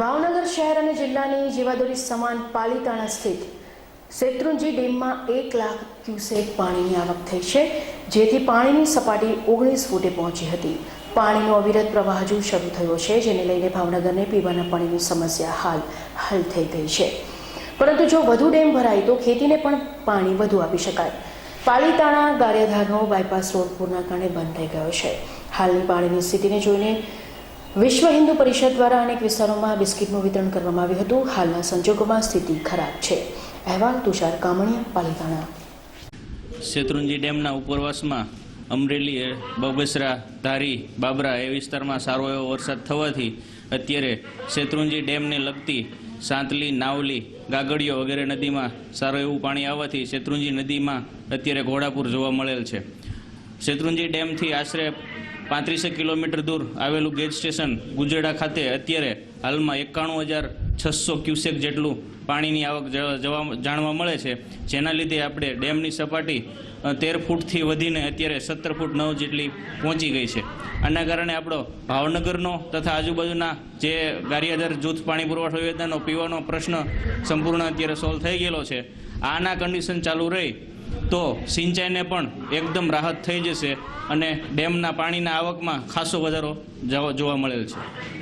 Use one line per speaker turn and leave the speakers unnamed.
ભાવનગર શહેર અને જિલ્લાની જીવાદોરી સમાન પાલીતાણા સ્થિત શેત્રુંજી ડેમમાં એક લાખ ક્યુસેક પાણીની આવક થઈ છે, જેથી પાણીની સપાટી ઓગણીસ ફૂટે પહોંચી હતી. પાણીનો અવિરત પ્રવાહ હજુ શરૂ થયો છે, જેને લઈને ભાવનગરને પીવાના પાણીની સમસ્યા હાલ હલ થઈ ગઈ છે. પરંતુ જો વધુ ડેમ ભરાય, તો ખેતીને પણ પાણી વધુ આપી શકાય. પાલીતાણા ગારિયાધારનો બાયપાસ રોડ પૂરના કારણે બંધ થઈ ગયો છે. હાલની પાણીની સ્થિતિને જોઈને વિશ્વ હિન્દુ પરિષદ દ્વારા અનેક વિસ્તારોમાં બિસ્કિટનું વિતરણ કરવામાં આવ્યું હતું. હાલના સંજોગોમાં સ્થિતિ ખરાબ છે. અહેવાલ તુષાર કામણિયા, પાલીતાણા.
શેત્રુંજી ડેમના ઉપરવાસમાં અમરેલી બગસરા ધારી, બાબરા એ વિસ્તારમાં સારો એવો વરસાદ થવાથી અત્યારે શેત્રુંજી ડેમને લગતી સાંતલી, નાવલી ગાગડીઓ વગેરે નદીમાં સારું એવું પાણી આવવાથી શેત્રુંજી નદીમાં અત્યારે ઘોડાપુર જોવા મળેલ છે. શેત્રુંજી ડેમથી આશરે પાંત્રીસેક કિલોમીટર દૂર આવેલું ગેજ સ્ટેશન ગુજેડા ખાતે અત્યારે હાલમાં એકાણું હજાર છસો ક્યુસેક જેટલું પાણીની આવક જવા, જાણવા મળે છે. જેના લીધે આપણે ડેમની સપાટી તેર ફૂટથી વધીને અત્યારે સત્તર ફૂટ નવ જેટલી પહોંચી ગઈ છે. આના કારણે આપણો ભાવનગરનો તથા આજુબાજુના જે ગારિયાધાર જૂથ પાણી પુરવઠા યોજનાનો પીવાનો પ્રશ્ન સંપૂર્ણ અત્યારે સોલ્વ થઈ ગયેલો છે. આના કન્ડિશન ચાલુ રહી તો સિંચાઈને પણ એકદમ રાહત થઈ જશે અને ડેમના પાણીના આવકમાં ખાસો વધારો જવા- મળેલ છે.